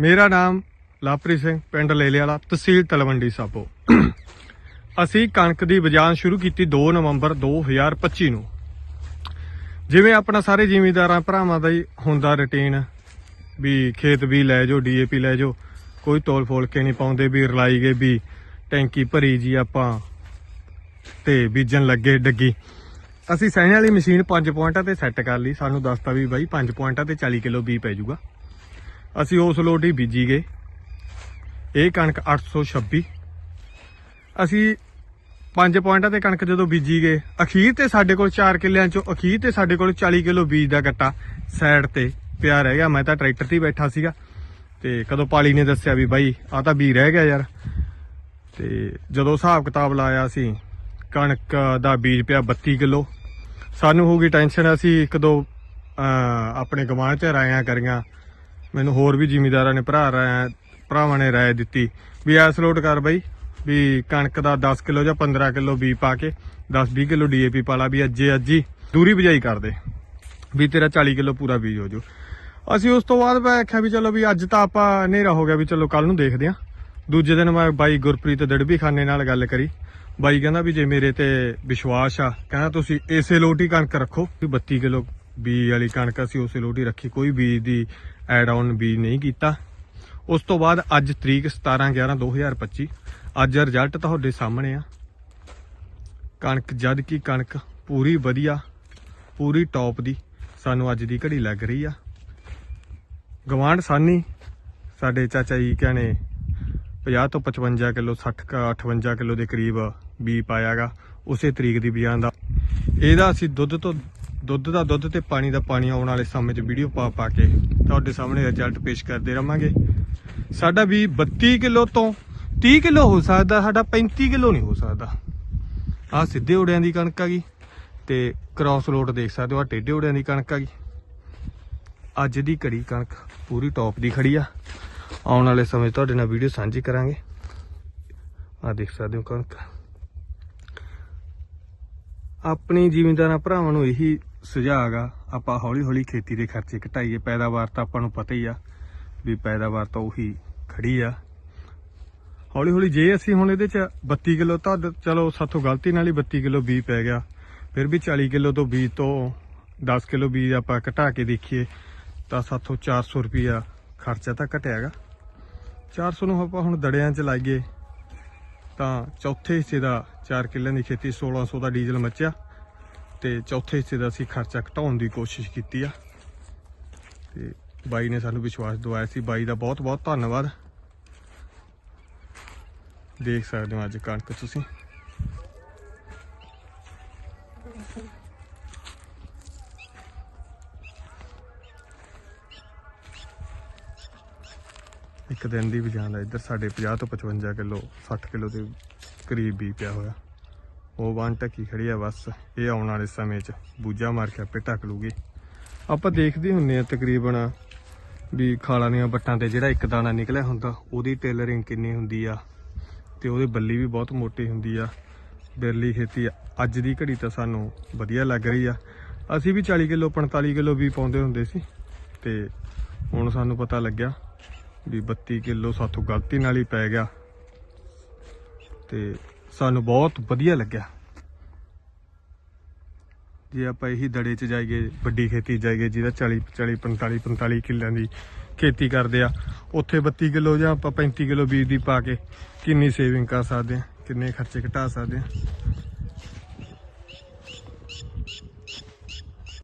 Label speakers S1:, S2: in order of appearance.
S1: ਮੇਰਾ ਨਾਮ ਲਾਪ੍ਰੀਤ ਸਿੰਘ, ਪਿੰਡ ਲੇਲੇ ਵਾਲਾ ਤਹਿਸੀਲ ਤਲਵੰਡੀ ਸਾਬੋ। ਅਸੀਂ ਕਣਕ ਦੀ ਬਜਾਨ ਸ਼ੁਰੂ ਕੀਤੀ 2 ਨਵੰਬਰ 2025 ਨੂੰ। ਜਿਵੇਂ ਆਪਣਾ ਸਾਰੇ ਜ਼ਿਮੀਂਦਾਰਾਂ, ਭਰਾਵਾਂ ਦਾ ਹੀ ਹੁੰਦਾ ਰੁਟੀਨ ਵੀ ਖੇਤ ਵੀ ਲੈ ਜਾਓ, ਡੀਏਪੀ ਲੈ ਜਾਓ, ਕੋਈ ਤੋਲ ਫੋਲ ਕੇ ਨਹੀਂ ਪਾਉਂਦੇ ਵੀ ਰਲਾਈ ਗਏ ਵੀ ਟੈਂਕੀ ਭਰੀ ਜੀ ਆਪਾਂ ਤੇ ਬੀਜਣ ਲੱਗੇ ਡੱਗੀ। ਅਸੀਂ ਸੈਣ ਵਾਲੀ ਮਸ਼ੀਨ 5 ਪੁਆਇੰਟਾਂ ਤੇ ਸੈੱਟ ਕਰ ਲਈ, ਸਾਨੂੰ ਦੱਸਤਾ ਵੀ ਬਾਈ 5 ਪੁਆਇੰਟਾਂ ਤੇ 40 ਕਿਲੋ ਬੀ ਪੈ ਜਾਊਗਾ। ਅਸੀਂ ਉਸ ਲੋਟ ਹੀ ਬੀਜੀ ਗਏ। ਇਹ ਕਣਕ 826 ਅਸੀਂ ਪੰਜ ਪੁਆਇੰਟਾਂ ਤੇ ਕਣਕ ਜਦੋਂ ਬੀਜੀ ਗਏ, ਅਖੀਰ ਤੇ ਸਾਡੇ ਕੋਲ 4 ਕਿੱਲਿਆਂ ਚੋਂ ਅਖੀਰ ਤੇ ਸਾਡੇ ਕੋਲ 40 ਕਿਲੋ ਬੀਜ ਦਾ ਗੱਟਾ ਸਾਈਡ ਤੇ ਪਿਆ ਰਹਿ ਗਿਆ। ਮੈਂ ਤਾਂ ਟਰੈਕਟਰ ਤੇ ਹੀ ਬੈਠਾ ਸੀਗਾ ਤੇ ਕਦੋਂ ਪਾਲੀ ਨੇ ਦੱਸਿਆ ਵੀ ਬਾਈ ਆ ਤਾਂ ਬੀ ਰਹਿ ਗਿਆ ਯਾਰ। ਤੇ ਜਦੋਂ ਹਿਸਾਬ ਕਿਤਾਬ ਲਾਇਆ ਸੀ, ਕਣਕ ਦਾ ਬੀਜ ਪਿਆ 32 ਕਿਲੋ। ਸਾਨੂੰ ਹੋ ਗਈ ਟੈਨਸ਼ਨ, ਅਸੀਂ ਇੱਕ ਦੋ ਆਪਣੇ ਗਵਾਂਢ ਚ ਰਾਇਆਂ ਕਰੀਆਂ। ਮੈਨੂੰ ਹੋਰ ਵੀ ਜ਼ਿਮੀਦਾਰਾਂ ਨੇ ਭਰਾ ਰਾਇ ਭਰਾਵਾਂ ਨੇ ਰਾਏ ਦਿੱਤੀ। ਵੀ ਐਸ ਲੋਟ ਕਰ ਬਾਈ, ਵੀ ਕਣਕ ਦਾ 10 ਕਿਲੋ ਜਾਂ 15 ਕਿਲੋ ਬੀ ਪਾ ਕੇ 10-20 ਕਿਲੋ ਡੀਏਪੀ ਪਾ ਲਾ ਵੀ ਅੱਜੇ ਅੱਜੀ ਦੂਰੀ ਬਜਾਈ ਕਰ ਦੇ, ਵੀ ਤੇਰਾ 40 ਕਿਲੋ ਪੂਰਾ ਬੀਜ ਹੋ ਜੂ ਅਸੀਂ ਉਸ ਤੋਂ ਬਾਅਦ ਮੈਂ ਆਖਿਆ ਵੀ ਚਲੋ ਵੀ ਅੱਜ ਤਾਂ ਆਪਾਂ ਹਨੇਰਾ ਹੋ ਗਿਆ ਵੀ ਚਲੋ ਕੱਲ ਨੂੰ ਦੇਖਦੇ ਆਂ। ਦੂਜੇ ਦਿਨ ਮੈਂ ਬਾਈ ਗੁਰਪ੍ਰੀਤ ਦੜਬੀ ਖਾਨੇ ਨਾਲ ਗੱਲ ਕਰੀ। ਬਾਈ ਕਹਿੰਦਾ ਵੀ ਜੇ ਮੇਰੇ ਤੇ ਵਿਸ਼ਵਾਸ ਆ, ਕਹਿੰਦਾ ਤੁਸੀਂ ਇਸੇ ਲੋਟ ਹੀ ਕਣਕ ਰੱਖੋ। ਵੀ 32 ਕਿਲੋ ਬੀ ਵਾਲੀ ਕਣਕ ਅਸੀਂ ਉਸੇ ਲੋਟ ਹੀ ਰੱਖੀ, ਕੋਈ ਬੀਜ ਦੀ ਐਡ ਆਨ ਬੀ ਨਹੀਂ ਕੀਤਾ। ਉਸ ਤੋਂ ਬਾਅਦ ਅੱਜ ਤਰੀਕ 17 11 2025 ਅੱਜ ਰਿਜ਼ਲਟ ਤੁਹਾਡੇ ਸਾਹਮਣੇ ਆ। ਕਣਕ ਜਦ ਕੀ ਕਣਕ ਪੂਰੀ ਵਧੀਆ, ਪੂਰੀ ਟੌਪ ਦੀ, ਸਾਨੂੰ ਅੱਜ ਦੀ ਘੜੀ ਲੱਗ ਰਹੀ ਆ। ਗਵਾਂਢ ਸਾਨੀ, ਸਾਡੇ ਚਾਚਾ ਜੀ ਕਹਿੰਦੇ 50 ਤੋਂ 55 ਕਿਲੋ 60 ਕ 58 ਕਿਲੋ ਦੇ ਕਰੀਬ ਬੀ ਪਾਇਆਗਾ, ਉਸੇ ਤਰੀਕ ਦੀ ਬਿਆਨ ਦਾ। ਇਹਦਾ ਅਸੀਂ ਦੁੱਧ ਤੋਂ ਦੁੱਧ ਦਾ ਦੁੱਧ ਤੇ ਪਾਣੀ ਦਾ ਪਾਣੀ ਆਉਣ ਵਾਲੇ ਸਮੇਂ 'ਚ ਵੀਡੀਓ ਪਾ ਪਾ ਕੇ ਤੁਹਾਡੇ ਸਾਹਮਣੇ ਰਿਜ਼ਲਟ ਪੇਸ਼ ਕਰਦੇ ਰਵਾਂਗੇ। ਸਾਡਾ ਵੀ 32 ਕਿਲੋ ਤੋਂ 30 ਕਿਲੋ ਹੋ ਸਕਦਾ, ਸਾਡਾ 35 ਕਿਲੋ ਨਹੀਂ ਹੋ ਸਕਦਾ। ਆ ਸਿੱਧੇ ਉੜਿਆਂ ਦੀ ਕਣਕ ਆ ਗਈ ਤੇ ਕ੍ਰਾਸ ਲੋਡ ਦੇਖ ਸਕਦੇ ਹੋ ਆ ਟੇਢੇ ਉੜਿਆਂ ਦੀ ਕਣਕ ਆ ਗਈ। ਅੱਜ ਦੀ ਘੜੀ ਕਣਕ ਪੂਰੀ ਟੌਪ ਦੀ ਖੜੀ ਆ। ਆਉਣ ਵਾਲੇ ਸਮੇਂ 'ਚ ਤੁਹਾਡੇ ਨਾਲ ਵੀਡੀਓ ਸਾਂਝੀ ਕਰਾਂਗੇ। ਆ ਦੇਖ ਸਕਦੇ ਹੋ ਕਣਕ। ਆਪਣੀ ਜ਼ਿਮੀਂਦਾਰਾਂ ਭਰਾਵਾਂ ਨੂੰ ਇਹੀ ਸੁਝਾਅ ਹੈਗਾ ਆਪਾਂ ਹੌਲੀ ਹੌਲੀ ਖੇਤੀ ਦੇ ਖਰਚੇ ਘਟਾਈਏ, ਪੈਦਾਵਾਰ ਤਾਂ ਆਪਾਂ ਨੂੰ ਪਤਾ ਹੀ ਆ ਵੀ ਪੈਦਾਵਾਰ ਤਾਂ ਉਹੀ ਖੜੀ ਆ। ਹੌਲੀ ਹੌਲੀ ਜੇ ਅਸੀਂ ਹੁਣ ਇਹਦੇ ਚ 32 ਕਿਲੋ ਤਾਂ ਚਲੋ ਸਾਥੋਂ ਗਲਤੀ ਨਾਲ ਹੀ 32 ਕਿਲੋ ਬੀ ਪੈ ਗਿਆ, ਫਿਰ ਵੀ 40 ਕਿਲੋ ਤੋਂ ਬੀਜ ਤੋਂ 10 ਕਿਲੋ ਬੀਜ ਆਪਾਂ ਘਟਾ ਕੇ ਦੇਖੀਏ, ਤਾਂ ਸਾਥੋਂ 400 ਰੁਪਿਆ ਖਰਚਾ ਤਾਂ ਘਟਿਆਗਾ 400 ਨੂੰ ਆਪਾਂ ਹੁਣ ਦੜਿਆਂ ਚ ਲਾਈਏ, ਤਾਂ ਚੌਥੇ ਹਿੱਸੇ ਦਾ 4 ਕਿੱਲਿਆਂ ਦੀ ਖੇਤੀ 1600 ਦਾ ਡੀਜ਼ਲ ਮੱਚਿਆ। ਤੇ ਚੌਥੇ ਹਿੱਸੇ ਦਾ ਅਸੀਂ ਖਰਚਾ ਘਟਾਉਣ ਦੀ ਕੋਸ਼ਿਸ਼ ਕੀਤੀ ਆ। ਤੇ ਬਾਈ ਨੇ ਸਾਨੂੰ ਵਿਸ਼ਵਾਸ ਦਿਵਾਇਆ ਸੀ। ਬਾਈ ਦਾ ਬਹੁਤ ਬਹੁਤ ਧੰਨਵਾਦ। ਦੇਖ ਸਕਦੇ ਹੋ ਅੱਜ ਕਣਕ ਤੁਸੀਂ। ਇੱਕ ਦਿਨ ਦੀ ਵੀ ਜਾਂਦਾ ਇੱਧਰ ਸਾਡੇ 50 ਤੋਂ 55 ਕਿਲੋ 60 ਕਿਲੋ ਦੇ ਕਰੀਬ ਵੀ ਪਿਆ ਹੋਇਆ। ਉਹ ਵਾਂ ਟੱਕੀ ਖੜੀ ਆ ਬਸ, ਇਹ ਆਉਣ ਵਾਲੇ ਸਮੇਂ 'ਚ ਬੂਜਾ ਮਾਰ ਕੇ ਆਪੇ ਢੱਕ ਲੂਗੀ। ਆਪਾਂ ਦੇਖਦੇ ਹੁੰਨੇ ਆ ਤਕਰੀਬਨ ਵੀ ਖਾਲਾਂ ਦੀਆਂ ਬੱਟਾਂ ਤੇ ਜਿਹੜਾ ਇੱਕ ਦਾਣਾ ਨਿਕਲਿਆ ਹੁੰਦਾ, ਉਹਦੀ ਟੇਲਰਿੰਗ ਕਿੰਨੀ ਹੁੰਦੀ ਆ ਤੇ ਉਹਦੇ ਬੱਲੀ ਵੀ ਬਹੁਤ ਮੋਟੀ ਹੁੰਦੀ ਆ। ਬਿਰਲੀ ਖੇਤੀ ਅੱਜ ਦੀ ਘੜੀ ਤਾਂ ਸਾਨੂੰ ਵਧੀਆ ਲੱਗ ਰਹੀ ਆ। ਅਸੀਂ ਵੀ 40 ਕਿਲੋ 45 ਕਿਲੋ ਵੀ ਪਾਉਂਦੇ ਹੁੰਦੇ ਸੀ ਤੇ ਹੁਣ ਸਾਨੂੰ ਪਤਾ ਲੱਗਿਆ ਵੀ 32 ਕਿਲੋ ਸਾਥੋਂ ਗਲਤੀ ਨਾਲ ਹੀ ਪੈ ਗਿਆ ਤੇ ਸਾਨੂੰ ਬਹੁਤ ਵਧੀਆ ਲੱਗਿਆ। ਜੇ ਆਪਾਂ ਇਹੀ ਦੜੇ 'ਚ ਜਾਈਏ, ਵੱਡੀ ਖੇਤੀ 'ਚ ਜਾਈਏ, ਜਿਹਦਾ 40 40 45 45 ਕਿੱਲਿਆਂ ਦੀ ਖੇਤੀ ਕਰਦੇ ਆ, ਉੱਥੇ 32 ਕਿਲੋ ਜਾਂ ਆਪਾਂ 35 ਕਿਲੋ ਬੀਜ ਦੀ ਪਾ ਕੇ ਕਿੰਨੀ ਸੇਵਿੰਗ ਕਰ ਸਕਦੇ ਆ, ਕਿੰਨੇ ਖਰਚੇ ਘਟਾ ਸਕਦੇ ਆ।